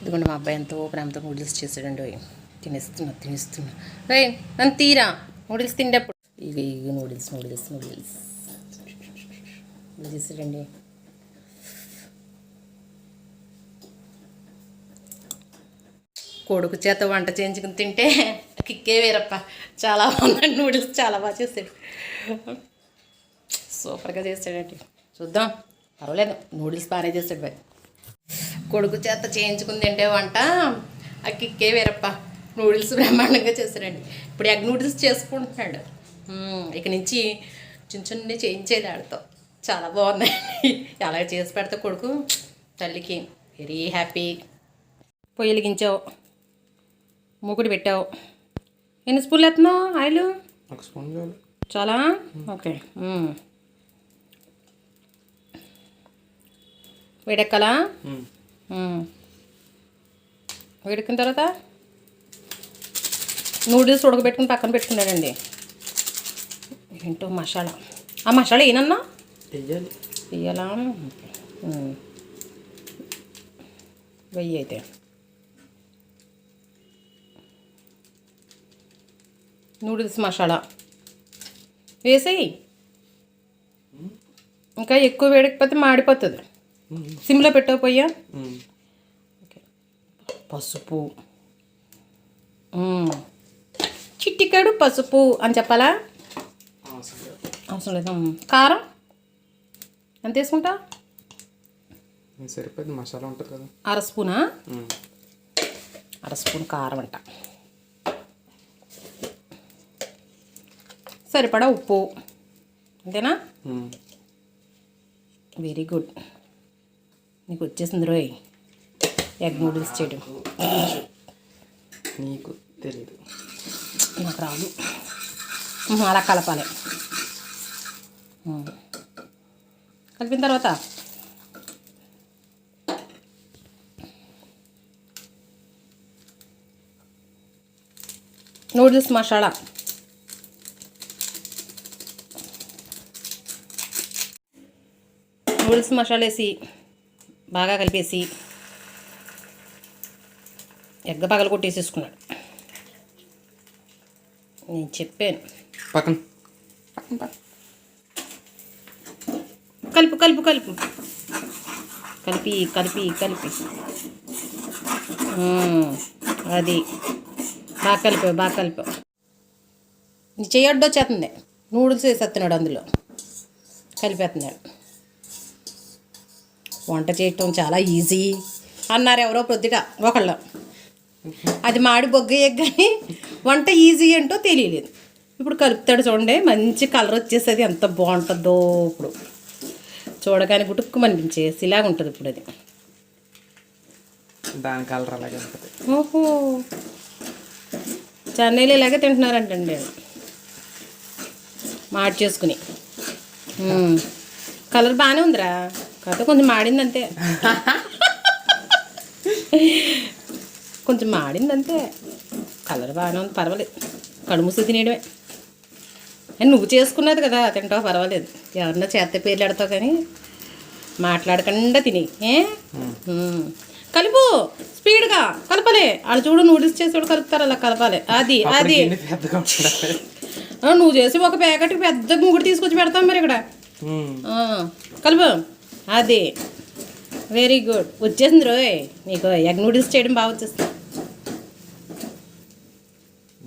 ఇదిగోండి మా అబ్బాయి ఎంతో ప్రేమతో నూడిల్స్ చేసాడండి తినేస్తున్నా తినేస్తున్నా. రే నన్ను తీరా. నూడిల్స్ తిండేప్పుడు. ఇక ఇక నూడిల్స్ నూడిల్స్ నూడిల్స్ చేసాడండి కొడుకు చేత వంట చేయించుకుని తింటే కిక్కే వేరప్ప. చాలా బాగున్నాడు నూడిల్స్. చాలా బాగా చేస్తాడు సూపర్గా చేసాడండి. చూద్దాం. పర్వాలేదు. నూడిల్స్ బాగానే చేసాడు బాయ్. కొడుకు చేత చేయించుకుని తింటే వంట ఆ కిక్కే వేరప్ప. నూడిల్స్ బ్రహ్మాండంగా చేశాడండి ఇప్పుడు ఎగ్ నూడిల్స్ చేసుకుంటున్నాడు. ఇక నుంచి చిన్న చిన్న చేయించేది ఆడతో. చాలా బాగున్నాయి. అలా చేసి పెడతా కొడుకు? తల్లికి వెరీ హ్యాపీ. పొయ్యిలిగించావు మూకుడు పెట్టావు. ఎన్ని స్పూన్లు ఎత్తున్నావు ఆయిల్? ఒక స్పూన్ చాలు. చాలా? ఓకే. వేడెక్కాలా. వేడెక్కిన తర్వాత నూడిల్స్ ఉడకబెట్టుకుని పక్కన పెట్టుకున్నాడండి. ఏంటో మసాలా. ఆ మసాలా ఏనన్నా? వెయ్యాలి వెయ్యాలా. వెయ్యి అయితే. నూడిల్స్ మసాలా. వేసేయి. ఇంకా ఎక్కువ వేడకపోతే మాడిపోతుంది. సిమ్లో పెట్టకపోయా. పసుపు. చిట్టికాడు పసుపు అని చెప్పాలా? అవసరం లేదు. కారం? ఎంత వేసుకుంటా? సరిపోయింది. మసాలా ఉంటుంది కదా. అర స్పూనా. అర స్పూన్ కారం అంట. సరిపడా ఉప్పు. అంతేనా. వెరీ గుడ్ నీకు వచ్చేసింది రోయ్. ఎగ్ నూడిల్స్ చేయడం. నీకు తెలీదు. నాకు రాదు. అలా కలపాలి. కలిపిన తర్వాత? నూడిల్స్ మసాలా నూడిల్స్ మసాలా వేసి బాగా కలిపేసి ఎగ్గ పగలు కొట్టేసేసుకున్నాడు. నేను చెప్పాను. పక్కన. కలుపు కలుపు కలుపు. కలిపి కలిపి కలిపి. అది. బాగా కలిపావు బాగా కలిపావు నీ చేయొడ్డు వచ్చేస్తుంది నూడిల్స్ వేసేస్తున్నాడు అందులో. కలిపేస్తున్నాడు. వంట చేయటం చాలా ఈజీ అన్నారు ఎవరో పొద్దుగా ఒకళ్ళు. అది మాడి బొగ్గ కానీ వంట ఈజీ ఏంటో తెలియలేదు. ఇప్పుడు కలుపుతాడు చూడండి మంచి కలర్ వచ్చేసేది ఎంత బాగుంటుందో ఇప్పుడు. చూడగానే గుటుక్కు అనిపించేసి ఇలాగ ఉంటుంది ఇప్పుడు అది. దాని కలర్ అలాగే ఉంటుంది. ఓహో. చెన్నైలో ఇలాగే తింటున్నారంటండి. మాడి చేసుకుని మ్మ్. కలర్ బాగానే ఉందిరా. కాకపోతే కొంచెం మాడింది అంతే కొంచెం మాడింది అంతే కలర్ బాగానే ఉంది పర్వాలేదు. కడుముసి తినేయడమే. ఏ, నువ్వు చేసుకున్నది కదా తింటావు పర్వాలేదు. ఎవరన్నా చేత పేర్లు పెడతావు కానీ మాట్లాడకుండా తిని ఏ. కలుపు స్పీడ్గా కలపాలి. వాళ్ళు చూడు నూడిల్స్ చేసేవాడు కలుపుతారు అలా కలపాలి. అది అది. నువ్వు చేసి ఒక ప్యాకెట్ పెద్ద ముగ్గురు తీసుకొచ్చి పెడతాం మరి ఇక్కడ. కలుపు. అది. వెరీ గుడ్ వచ్చేసింది రోయ్. నీకు ఎగ్ నూడిల్స్ చేయడం బాగా వచ్చేస్తుంది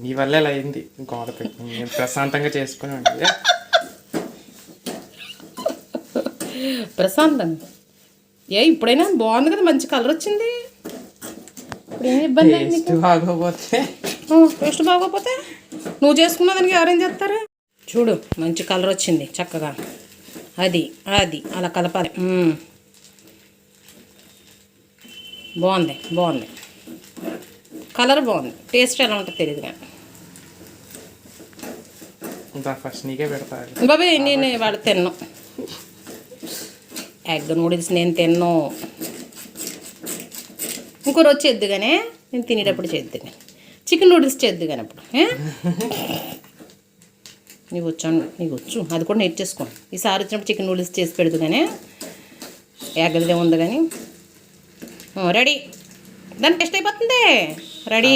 నీ వల్ల ఇలా అయింది. గోడ పెట్టి ప్రశాంతంగా చేసుకుని ఉంటుంది ప్రశాంతం. ఏ ఇప్పుడైనా బాగుంది కదా మంచి కలర్ వచ్చింది. ఇబ్బంది టేస్ట్ బాగోపోతే. టేస్ట్ నువ్వు చేసుకున్న దానికి ఎవరేం చేస్తారు. చూడు మంచి కలర్ వచ్చింది చక్కగా. అది అది అలా కలపాలి. బాగుంది బాగుంది. కలర్ బాగుంది టేస్ట్ ఎలా ఉంటుందో తెలియదు ఫస్ట్ నీకే బాబాయ్ నేను ఇవాళ తిన్ను. ఎగ్ నూడిల్స్ నేను తిన్ను. ఇంకో రోజు చేద్దు కానీ నేను తినేటప్పుడు చేద్దు కానీ చికెన్ నూడిల్స్ చేద్దు కానీ అప్పుడు? నీకు వచ్చాను నీకు వచ్చు అది కూడా నేర్చేసుకో ఈసారి వచ్చినప్పుడు చికెన్ నూడిల్స్ చేసి పెడదు కానీ ఎగ్గదే ఉంది కానీ రెడీ. దాని టెస్ట్ అయిపోతుంది? రెడీ.